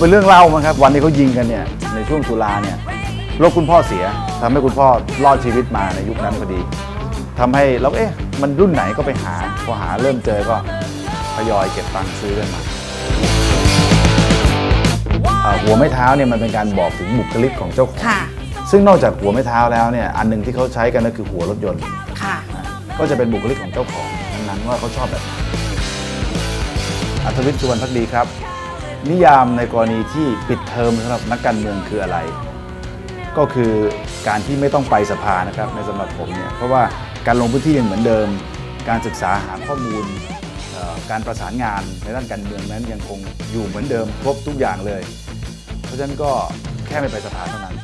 เป็นเรื่องเล่ามั้งครับ วันที่เขายิงกันเนี่ยในช่วงตุลาเนี่ยรถคุณพ่อเสียทำให้คุณพ่อรอดชีวิตมาในยุคนั้นพอดีทำให้เราเอ๊ะมันรุ่นไหนก็ไปหาพอหาเริ่มเจอก็ทยอยเก็บตังค์ซื้อกันมาอ่าหัวไม้เท้าเนี่ยมันเป็นการบอกถึงบุคลิกของเจ้าของค่ะซึ่งนอกจากหัวไม้เท้าแล้วเนี่ยอันหนึ่งที่เขาใช้กันก็คือหัวรถยนต์ค่ะก็จะเป็นบุคลิกของเจ้าของนั้นๆว่าเขาชอบแบบไหนอัธวิทย์สุวรรณพักดีครับ นิยามในกรณีที่ปิดเทอมสำหรับนักการเมืองคืออะไร ก็คือการที่ไม่ต้องไปสภานะครับในสำหรับผมเนี่ยเพราะว่าการลงพื้นที่ยังเหมือนเดิม การศึกษาหาข้อมูลการประสานงานในด้านการเมืองนั้นยังคงอยู่เหมือนเดิมครบทุกอย่างเลย เพราะฉะนั้นก็แค่ไม่ไปสภาเท่านั้น